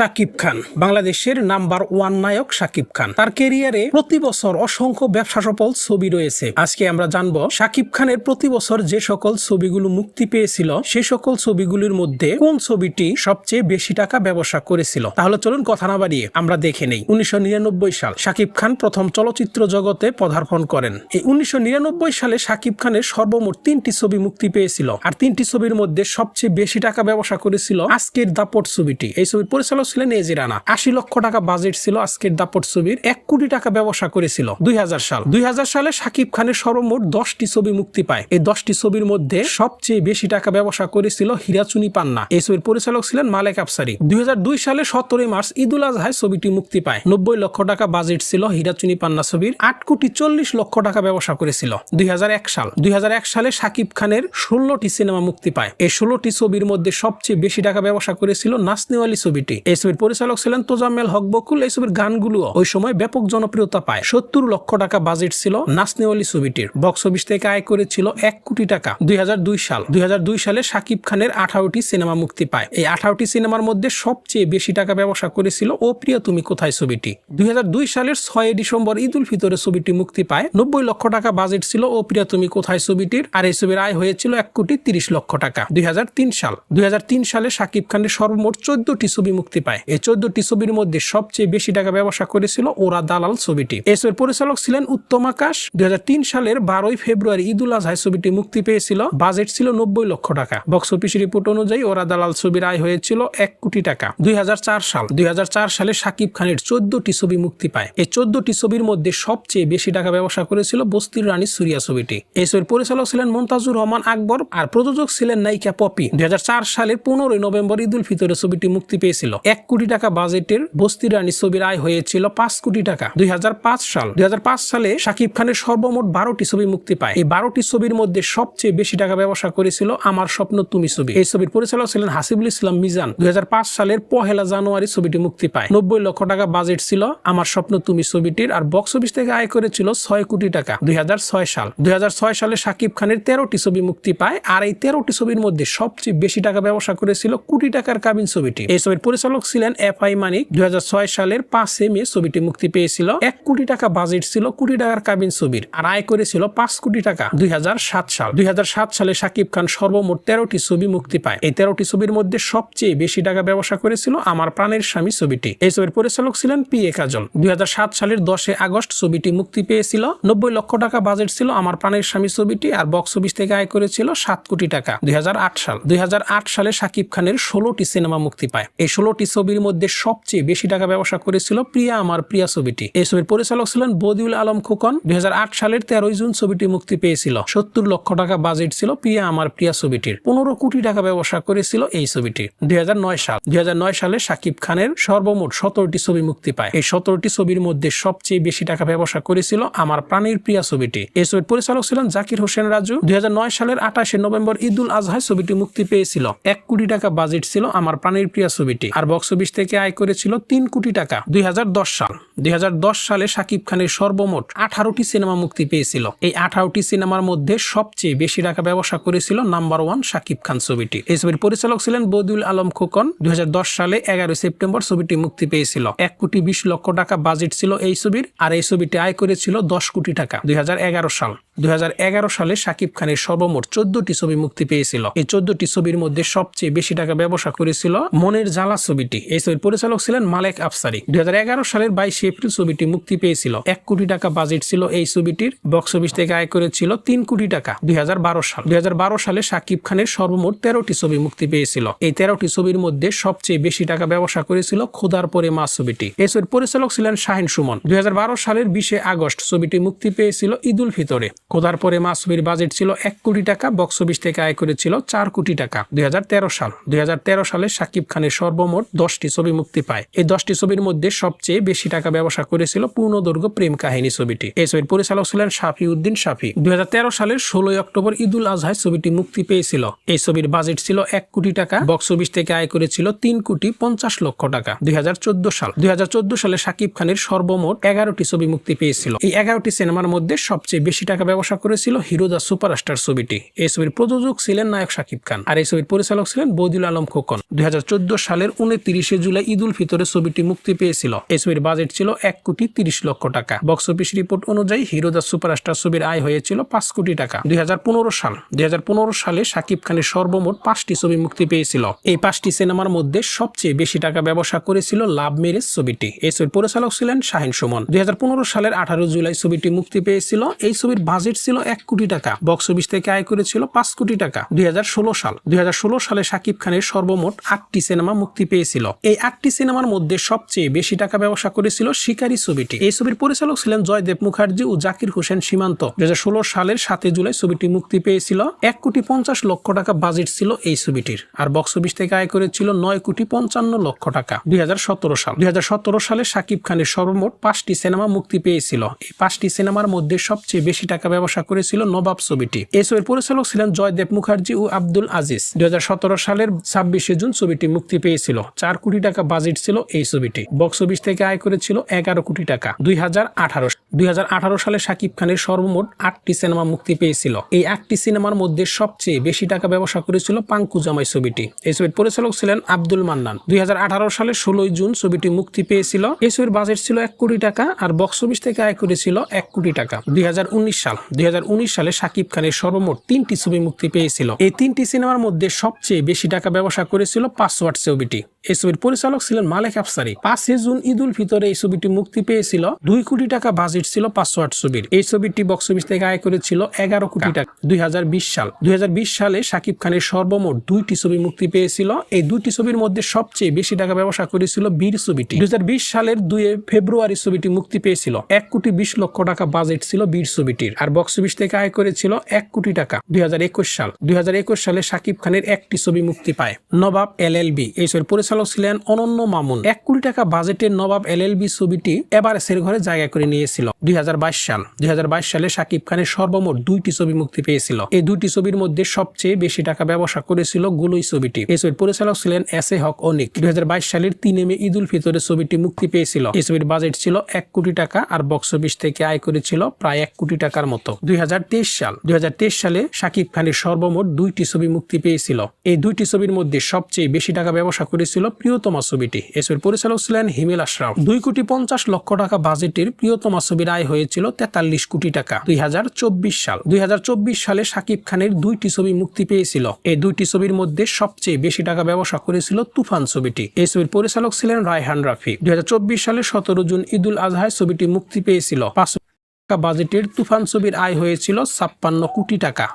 শাকিব খান। বাংলাদেশের number one নায়ক শাকিব খান। তার কেরিয়ারে প্রতি বছর অসংখ্য ব্যবসা সফল ছবি রয়েছে। আজকে আমরা জানব শাকিব খানের প্রতি বছর যে সকল ছবিগুলো মুক্তি পেয়েছিল, সে সকল ছবিগুলির মধ্যে কোন ছবিটি সবচেয়ে বেশি টাকা ব্যবসা করেছিল। তাহলে চলুন কথা না বাড়িয়ে আমরা দেখে নেই। উনিশশো নিরানব্বই সাল শাকিব খান প্রথম চলচ্চিত্র জগতে পদার্পণ করেন। এই উনিশশো নিরানব্বই সালে শাকিব খানের সর্বমোট তিনটি ছবি মুক্তি পেয়েছিল। আর তিনটি ছবির মধ্যে সবচেয়ে বেশি টাকা ব্যবসা করেছিল আজকের দাপট ছবিটি। এই ছবির পরিচালক ছিলেন এজি রানা। আশি লক্ষ টাকা বাজেট ছিল আজকের দাপট ছবির। এক কোটি টাকা ব্যবসা করেছিল দুই হাজার সাল। দুই হাজার সালে শাকিব খানের সর্বমোট দশটি ছবি মুক্তি পায়। এই দশটি ছবির মধ্যে সবচেয়ে বেশি টাকা ব্যবসা করেছিল হীরাচুনি পান্না। এই ছবির পরিচালক ছিলেন মালেক আফসারি। দুই হাজার দুই সালে সতেরোই মার্চ ঈদুল আজহায় ছবিটি মুক্তি পায়। নব্বই লক্ষ টাকা বাজেট ছিল হীরাচুনি পান্না ছবির। আট কোটি চল্লিশ লক্ষ টাকা ব্যবসা করেছিল দুই হাজার এক সাল। দুই হাজার এক সালে শাকিব খানের ষোলোটি সিনেমা মুক্তি পায়। এই ষোলোটি ছবির মধ্যে সবচেয়ে বেশি টাকা ব্যবসা করেছিল নাসনেওয়ালি ছবিটি। এই ছবির পরিচালক ছিলেন তোজাম্মেল হক বকুল। এই ছবির গানগুলো ওই সময় ব্যাপক জনপ্রিয়তা পায়। সত্তর লক্ষ টাকা বাজেট ছিল নাসনেওয়ালি ছবিটির। বক্স অফিস থেকে আয় করেছিল এক কোটি টাকা। দুই সাল। দুই সালে শাকিব খানের আঠারোটি সিনেমা মুক্তি পায়। এই আঠারোটি সিনেমার মধ্যে সবচেয়ে বেশি টাকা ব্যবসা করেছিল ও প্রিয় তুমি কোথায় ছবিটি? দুই হাজার দুই সালের ছয় ডিসেম্বর ঈদ উল ফিতরে ছবিটি মুক্তি পায়। নব্বই লক্ষ টাকা বাজেট ছিল ও প্রিয়া তুমি কোথায় ছবিটির? আর এই ছবির আয় হয়েছিল এক কোটি তিরিশ লক্ষ টাকা। দুই হাজার তিন সাল। দুই হাজার তিন সালে শাকিব খানের সর্বমোট চোদ্দটি ছবি মুক্তি পায়। এই চোদ্দটি ছবির মধ্যে সবচেয়ে বেশি টাকা ব্যবসা করেছিল ওরা দালাল ছবিটি। এই ছবির পরিচালক ছিলেন উত্তম আকাশ। দুই সালের বারোই ফেব্রুয়ারি ঈদুল আজহায় ছবিটি মুক্তি পেয়েছিল। বাজেট ছিল নব্বই লক্ষ টাকা। বক্স অফিস রিপোর্ট অনুযায়ী ওরা দালাল ছবির আয় হয়েছিল এক কোটি টাকা। দুই সাল দুই সালে শাকিব খানের চোদ্দটি ছবি মুক্তি পায়। এই চোদ্দটি ছবির মধ্যে সবচেয়ে বেশি টাকা ব্যবসা করেছিল বস্তির রানী সুরিয়া ছবিটি। এই ছবির পরিচালক ছিলেন মন্তাজুর রহমান আকবর। আর প্রযোজক ছিলেন নায়িকা পপি। দুই সালের পনেরোই নভেম্বর ঈদ উল ফিতরে ছবিটি মুক্তি পেয়েছিল। এক কোটি টাকা বাজেটের বস্তির রানী ছবির আয় হয়েছিল পাঁচ কোটি টাকা। দুই হাজার পাঁচ সাল। দুই হাজার পাঁচ সালে শাকিব খানের সর্বমোট বারোটি ছবি মুক্তি পায়। এই বারোটি ছবির মধ্যে সবচেয়ে বেশি টাকা ব্যবসা করেছিল আমার স্বপ্ন তুমি ছবি। এই ছবির পরিচালক ছিলেন হাসিবুল ইসলাম মিজান। দু হাজার পাঁচ সালের পহেলা জানুয়ারি ছবিটি মুক্তি পায়। নব্বই লক্ষ টাকা বাজেট ছিল আমার স্বপ্ন তুমি ছবিটির আর বক্স অফিস থেকে আয় করেছিল ছয় কোটি টাকা। দুই হাজার ছয় সাল। দুই হাজার ছয় সালে শাকিব খানের তেরোটি ছবি মুক্তি পায় আর এই তেরোটি ছবির মধ্যে সবচেয়ে বেশি টাকা ব্যবসা করেছিল কোটি টাকার কাবিন ছবিটি। এই ছবির পরিচালক ছিলেন এফ আই মানিক। দুই সালের পাঁচে মে ছবিটি মুক্তি পেয়েছিল। এক কোটি টাকা বাজেট ছিল কোটি টাকার কাবিন ছবির। আর আয় করেছিল পাঁচ কোটি টাকা। দুই সাল। দুই সালে শাকিব খান সর্বমোট তেরোটি ছবি মুক্তি পায়। এই তেরোটি ছবির মধ্যে সবচেয়ে বেশি টাকা ব্যবসা করেছিল আমার প্রাণের স্বামী ছবিটি। এই ছবির পরিচালক ছিলেন পি এ কাজল। দুই হাজার সাত সালের দশে আগস্ট ছবিটি মুক্তি পেয়েছিল। নব্বই লক্ষ টাকা বাজেট ছিল আমার প্রাণের স্বামী ছবিটি। আর বক্স অফিস থেকে আয় করেছিল সাত কোটি টাকা। দুই হাজার আট সাল। দুই হাজার আট সালে শাকিব খানের ষোলোটি সিনেমা মুক্তি পায়। এই ষোলোটি ছবির মধ্যে সবচেয়ে বেশি টাকা ব্যবসা করেছিল প্রিয়া আমার প্রিয়া ছবিটি। এই ছবির পরিচালক ছিলেন বদিউল আলম খোকন। দুই হাজার আট সালের তেরোই জুন ছবিটি মুক্তি পেয়েছিল। সত্তর লক্ষ টাকা বাজেট ছিল প্রিয়া আমার প্রিয়া ছবিটির। পনেরো কোটি টাকা ব্যবসা করেছিল এই ছবিটি। দুই হাজার নয় সাল দুই হাজার নয় সালে সাকিব খানের সর্বমোট সতেরোটি ছবি মুক্তি পায়। এই সতেরোটি ছবির মধ্যে সবচেয়ে বেশি টাকা ব্যবসা করেছিল আমার প্রাণীর প্রিয়া ছবিটি। এই ছবির পরিচালক ছিলেন জাকির হোসেন রাজু। দুই হাজার নয় সালের আঠাশে নভেম্বর ঈদুল আজহায় ছবিটি মুক্তি পেয়েছিল। এক কোটি টাকা বাজেট ছিল আমার প্রাণীর প্রিয়া ছবিটি। আর বক্স অফিস থেকে আয় করেছিল তিন কোটি টাকা। দুই সাল। দুই সালে শাকিব খানের সর্বমোট আঠারোটি সিনেমা মুক্তি পেয়েছিল। এই আঠারোটি সিনেমার মধ্যে সবচেয়ে বেশি টাকা ব্যবসা করেছিল নাম্বার ওয়ান শাকিব খান ছবিটি। এই ছবির পরিচালক ছিলেন বদিউল আলম খোকন। দুই হাজার দশ সালে এগারোই সেপ্টেম্বর ছবিটি মুক্তি পেয়েছিল। এক কোটি বিশ লক্ষ টাকা বাজেট ছিল এই ছবির, আর এই ছবিটি আয় করেছিল দশ কোটি টাকা। দুই হাজার এগারো সাল। দুই হাজার এগারো সালে শাকিব খানের সর্বমোট চোদ্দটি ছবি মুক্তি পেয়েছিল। এই চোদ্দটি ছবির মধ্যে সবচেয়ে বেশি টাকা ব্যবসা করেছিল মনের জ্বালা ছবিটি। এই ছবির পরিচালক ছিলেন মালেক আফসারি। দুই হাজার এগারো সালের বাইশে এপ্রিল ছবিটি মুক্তি পেয়েছিল। এক কোটি টাকা বাজেট ছিল এই ছবিটির। বক্স অফিস থেকে আয় করেছিল তিন কোটি টাকা। দুই হাজার বারো সাল দুই হাজার বারো সালে শাকিব খানের সর্বমোট তেরোটি ছবি মুক্তি পেয়েছিল। এই তেরোটি ছবির মধ্যে সবচেয়ে বেশি টাকা ব্যবসা করেছিল খোদার পরে মা ছবিটি। এই ছবির পরিচালক ছিলেন শাহিন সুমন। দুই হাজার বারো সালের বিশে আগস্ট ছবিটি মুক্তি পেয়েছিল ঈদুল ফিতরে। খোদার পরে মা ছবির বাজেট ছিল এক কোটি টাকা বক্স অফিস থেকে আয় করেছিল চার কোটি টাকা। দুই হাজার তেরো সাল। দুই হাজার তেরো সালে সাকিব খানের সর্বমোট দশটি ছবি মুক্তি পায়। এই দশটি ছবির মধ্যে সবচেয়ে বেশি টাকা ব্যবসা করেছিল পূর্ণদৈর্ঘ্য প্রেম কাহিনী ছবিটি। এই ছবির পরিচালক ছিলেন শাফি। উদ্দিন শাফি দুই সালের ষোলোই অক্টোবর ঈদুল আজহায় ছবিটি মুক্তি পেয়েছিল। এই ছবির বাজেট ছিল এক কোটি টাকা বক্স অফিস থেকে আয় করেছিল তিন কোটি পঞ্চাশ লক্ষ টাকা। দুই হাজার চোদ্দ সাল। দুই হাজার চোদ্দ সালে সাকিব খানের সর্বমোট এগারোটি ছবি মুক্তি পেয়েছিল। এই এগারোটি সিনেমার মধ্যে সবচেয়ে বেশি টাকা ব্যবসা করেছিল হিরো দা সুপারস্টার ছবিটি। এই ছবির প্রযোজক ছিলেন নায়ক শাকিব খান। আর এই ছবির পরিচালক ছিলেন বদিউল আলম খোকন। দুই সালের উনত্রিশে জুলাই ঈদুল ফিতরে ছবিটি মুক্তি পেয়েছিল। এই ছবির বাজেট ছিল এক কোটি তিরিশ লক্ষ টাকা। বক্স অফিস রিপোর্ট অনুযায়ী হিরো দা সুপারস্টার ছবির আয় হয়েছিল পাঁচ কোটি টাকা। দুই সাল দুই হাজার পনেরো সালে শাকিব খানের সর্বমোট পাঁচটি ছবি মুক্তি পেয়েছিল। এই পাঁচটি সিনেমার মধ্যে সবচেয়ে বেশি টাকা ব্যবসা করেছিল লাভ মেরেজ ছবিটি। এই ছবির পরিচালক ছিলেন শাহিন সুমন। দুই হাজার পনেরো সালের আঠারো জুলাই ছবিটি মুক্তি পেয়েছিল। এই ছবির বাজেট ছিল এক কোটি টাকা। বক্স অফিস থেকে আয় করেছিল পাঁচ কোটি টাকা। দুই সাল। দুই হাজার ষোলো সালে শাকিব খানের সর্বমোট আটটি সিনেমা মুক্তি পেয়েছিল। এই আটটি সিনেমার মধ্যে সবচেয়ে বেশি টাকা ব্যবসা করেছিল শিকারী ছবিটি। এই ছবির পরিচালক ছিলেন জয়দেব মুখার্জি ও জাকির হোসেন সীমান্ত। দুই সালের সাতই জুলাই ছবিটি মুক্তি পেয়েছিল। এক কোটি পঞ্চাশ লক্ষ টাকা বাজেট ছিল এই ছবিটির। আর বক্স অফিস থেকে আয় করেছিল নয় কোটি পঞ্চান্ন লক্ষ টাকা। দুই হাজার সতেরো সাল। দুই হাজার সতেরো সালে শাকিব খানের সর্বমোট পাঁচটি সিনেমা মুক্তি পেয়েছিল। এই পাঁচটি সিনেমার মধ্যে সবচেয়ে বেশি টাকা ব্যবসা করেছিল নবাব ছবিটি। এই ছবির পরিচালক ছিলেন জয়দেব মুখার্জি ও আব্দুল আজিজ। দুই হাজার সতেরো সালের ছাব্বিশে জুন ছবিটি মুক্তি পেয়েছিল। চার কোটি টাকা বাজেট ছিল এই ছবিটি। বক্স অফিস থেকে আয় করেছিল এগারো কোটি টাকা। দুই হাজার আঠারো দুই সালে শাকিব খানের সর্বমোট আটটি সিনেমা মুক্তি পেয়েছিল। এই আটটি সিনেমার মধ্যে সবচেয়ে বেশি টাকা ব্যবসা করেছিল পাঙ্কু জামাই ছবিটি। এই ছবির পরিচালক ছিলেন আব্দুল মান্নান। দুই হাজার আঠারো সালের ষোলোই জুন ছবিটি মুক্তি পেয়েছিল। এই ছবির বাজেট ছিল এক কোটি টাকা আর বক্স অফিস থেকে আয় করেছিল এক কোটি টাকা। দুই হাজার উনিশ সাল দুই হাজার উনিশ সালে শাকিব খানের সর্বমোট তিনটি ছবি মুক্তি পেয়েছিল। এই তিনটি সিনেমার মধ্যে সবচেয়ে বেশি টাকা ব্যবসা করেছিল পাসওয়ার্ড ছবিটি। এই ছবির পরিচালক ছিলেন মালেক আফসারি। পাঁচই জুন ঈদ উল ফিতরে এই ছবিটি মুক্তি পেয়েছিল। দুই কোটি টাকা বাজেট ছিল পাসওয়ার্ড ছবির। এই ছবিটি বক্স অফিস থেকে আয় করেছিল এগারো কোটি টাকা। দুই সাল। দুই সালে শাকিব খানের সর্বমোট দুইটি ছবি মুক্তি পেয়েছিল। এই দুইটি ছবির মধ্যে সবচেয়ে বেশি টাকা ব্যবসা করেছিল বীর ছবিটি। দুই হাজার বিশ সালের দুই ফেব্রুয়ারি ছবিটি মুক্তি পেয়েছিল। এক কোটি বিশ লক্ষ টাকা বাজেট ছিল বীর ছবিটির। আর বক্স অফিস থেকে আয় করেছিল এক কোটি টাকা। দুই হাজার একুশ সাল। দুই হাজার একুশ সালে শাকিব খানের একটি ছবি মুক্তি পায়। নবাব এল এই ছবির পরিচালক ছিলেন অনন্য মামুন। এক কোটি টাকা বাজেটের নবাব এল ছবিটি এভারেস্টের ঘরে জায়গা করে নিয়েছিল। দুই সাল। দুই সালে শাকিব খানের সর্বমোট দুইটি ছবি মুক্তি পেয়েছিল। এই দুইটি ছবির মধ্যে সবচেয়ে বেশি টাকা ব্যবসা করেছিল গুলই ছবিটি। এই ছবির পরিচালক ছিলেন এস এ হক অনিক। দুই সালের তিনে মে ঈদুল ফিতরে ছবিটি মুক্তি পেয়েছিল। এই ছবির বাজেট ছিল এক কোটি টাকা আর বক্স অফিস থেকে আয় করেছিল প্রায় এক কোটি টাকার মতো। দুই হাজার তেইশ সাল। দুই হাজার তেইশ সালে শাকিব খানের সর্বমোট দুইটি ছবি মুক্তি পেয়েছিল। এই দুইটি ছবির মধ্যে সবচেয়ে বেশি টাকা ব্যবসা করেছিল প্রিয়তমা ছবিটি। এই ছবির পরিচালক ছিলেন হিমেল আশরাফ। দুই কোটি পঞ্চাশ লক্ষ টাকা বাজেটের প্রিয়তমা ছবির আয় হয়েছিল তেতাল্লিশ কোটি টাকা। দুই হাজার চব্বিশ সাল। দুই হাজার চব্বিশ সালে শাকিব খানের দুইটি ছবি মুক্তি পেয়েছিল। এই দুইটি ছবির মধ্যে সবচেয়ে বেশি টাকা ব্যবসা করেছিল তুফান ছবিটি। এই ছবির পরিচালক ছিলেন রায়হান রাফি। দুই হাজার চব্বিশ সালে সতেরো জুন ঈদুল আজহায় ছবিটি মুক্তি পেয়েছিল। পাঁচ বাজেটের তুফান ছবির আয় হয়েছিল ছাপ্পান্ন কোটি টাকা।